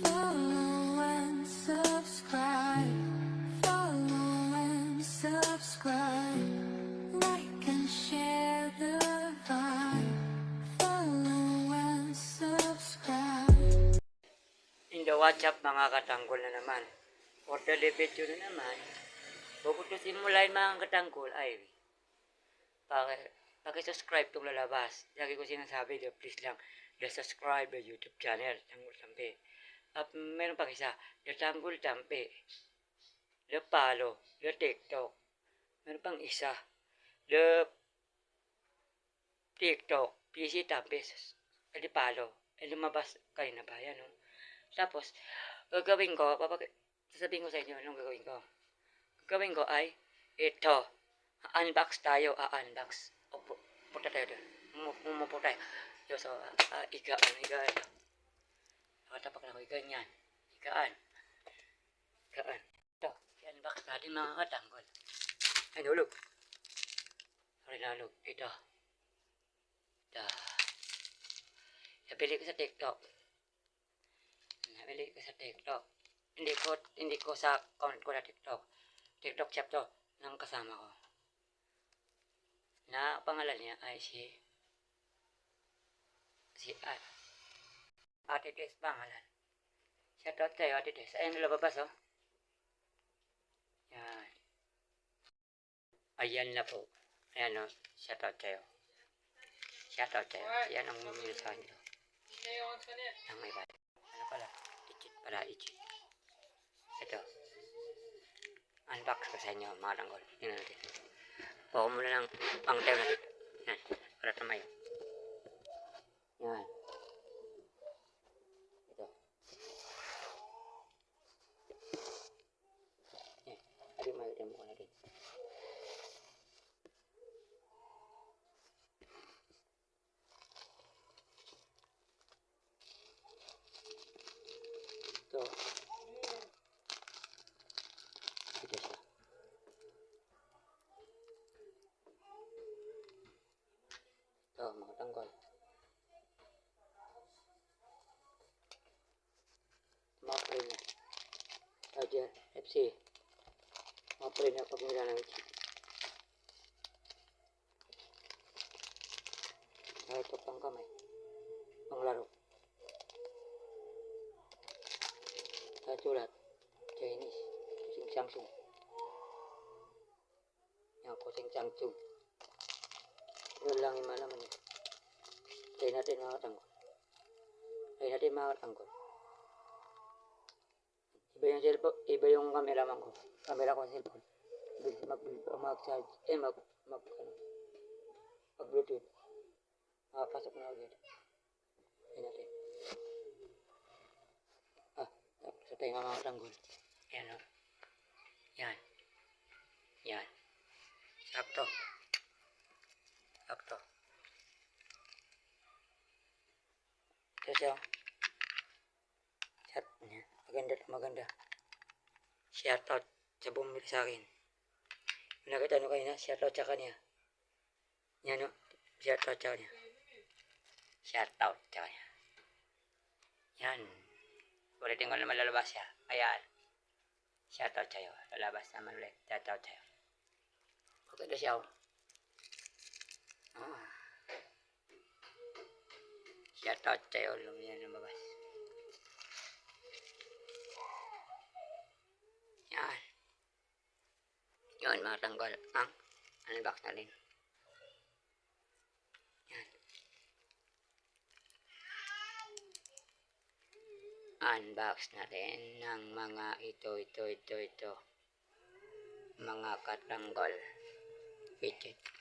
Follow and subscribe. Follow and subscribe. Like and share the vibe. Follow and subscribe. In the WhatsApp mga katanggol na naman. For the video na naman. Bago ito simulain mga katanggol ay paki, paki-subscribe itong lalabas. Lagi ko sinasabi, please lang, subscribe the YouTube channel, Tanggol Tampi. At meron pa isa, the Tanggol Tampi. The Palo, the TikTok. Meron pang isa, the TikTok, PC Tampi, the Palo. Eh, lumabas kayo na ba yan, no? Tapos, gagawin ko, papag sasabihin ko sa inyo anong gagawin ko. Gagawin ko ay, ito, unbox tayo, a-unbox. Upo, punta tayo doon. Umu- Umupo tayo. Yo, so, uh, iga, ano, iga, ito. Nakatapak na ako, ganyan. Igaan. Igaan. Ito, i-unbox natin mga katanggol. Ay, nulog. Sorry, nalog. Ito. Ito. Nabili ko sa TikTok. Nabili ko sa TikTok. Hindi ko, hindi ko sa account ko na TikTok. TikTok shop to ng kasama ko. Na pangalan niya ay si si uh, Ate Tess pangalan. Shout out kayo Ate Tess. Ayan nalababas oh. Yan. Ayan na po. Ayan oh. Shout out kayo. Shout out kayo. Yan ang minsan nyo. Ang bala. Ano pala? Ichit pala, ichit. Ito. Unbox ko sa inyo, mga tanggol. Yun natin. Buka muna ng pang tayo natin. Yan. Para tumayo. Yan. Adi mo yung mukha natin. Ito. Ito siya. Ito, mga tanggol. Mga pre niya. Roger, FC. Mga pre niya pag nila ng chip. Ah, ito pang kamay. Pang laro. Sulat. Chinese. Kusing Samsung. Yan, kusing Samsung. Yun lang yung malaman niya. Try natin mga katanggol. Try natin mga katanggol. Iba yung cellphone, iba yung cameraman ko. Camera ko sa cellphone. Mag, mag-charge, eh mag, mag, ano, mag bluetooth. Makapasok na agad. Try natin. Ah, tapos sa tayo mga katanggol. Yan o. Yan. Yan. Sakto. Sakto. Ito siya. Shot niya. Maganda to maganda. Shout out sa bumili sa akin. Kung nakita nyo kayo na, shout out sa kanya. Yan o. Shout out sa kanya. Shout out sa kanya. Yan. Ulitin ko naman lalabas siya. Ayan. Shout out sa'yo. Lalabas naman ulit. Shout out sa'yo. Na siya. oh. Ah. Shout out sa'yo. Lumiyan lumabas. Yan. Yun mga tanggol. Ang unbox na rin. Yan. unbox natin ng mga ito, ito, ito, ito. Mga katanggol. Widget.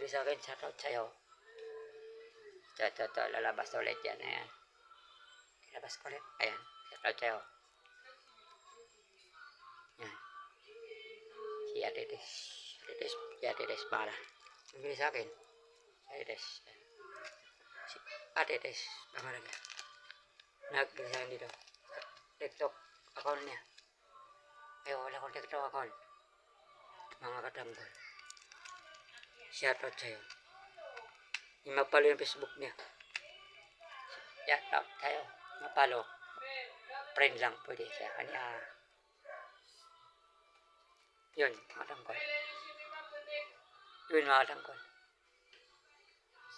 Nagbili sa akin, shout out sa'yo. Ito, ito, ito. Lalabas ulit yan. Ayan. Lalabas ko ulit. Ayan. Shout out sa'yo. Yan. Si. Ate Tess. Si Ate Tess para. Nagbili sa akin. Yan. Si Ate Tess. Pangalan niya. Nagbili sa akin dito. TikTok account niya. Kaya wala akong tiktokan. Mga katanggol. Shoutout sa'yo. Yung mapalo yung Facebook niya. Shoutout sa'yo. Mapalo. Friend lang pwede siya. Kanya. Yun, mga katanggol. Yun, mga katanggol.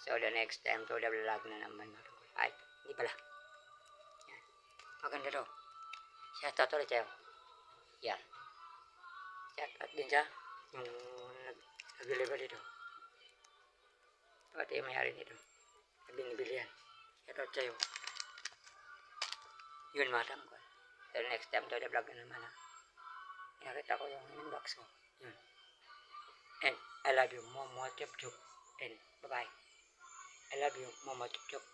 So, the next time to the vlog na naman, mga katanggol. Ay, hindi pala. Yan. Maganda to. Shoutout ulit sa'yo. Yan. Shoutout din siya. Yung nag nag-deliver dito. Pati yung mayari nito. Na binibili yan. Shoutout sa'yo. Yun mga tanggol. So next time to the vlog na naman ha. Nakita ko yung inbox ko. Yun. And I love you. Momo Chup Chup. And bye-bye. I love you. Momo Chup Chup.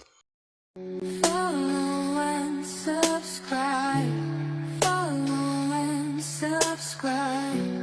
Follow and subscribe. Follow and subscribe.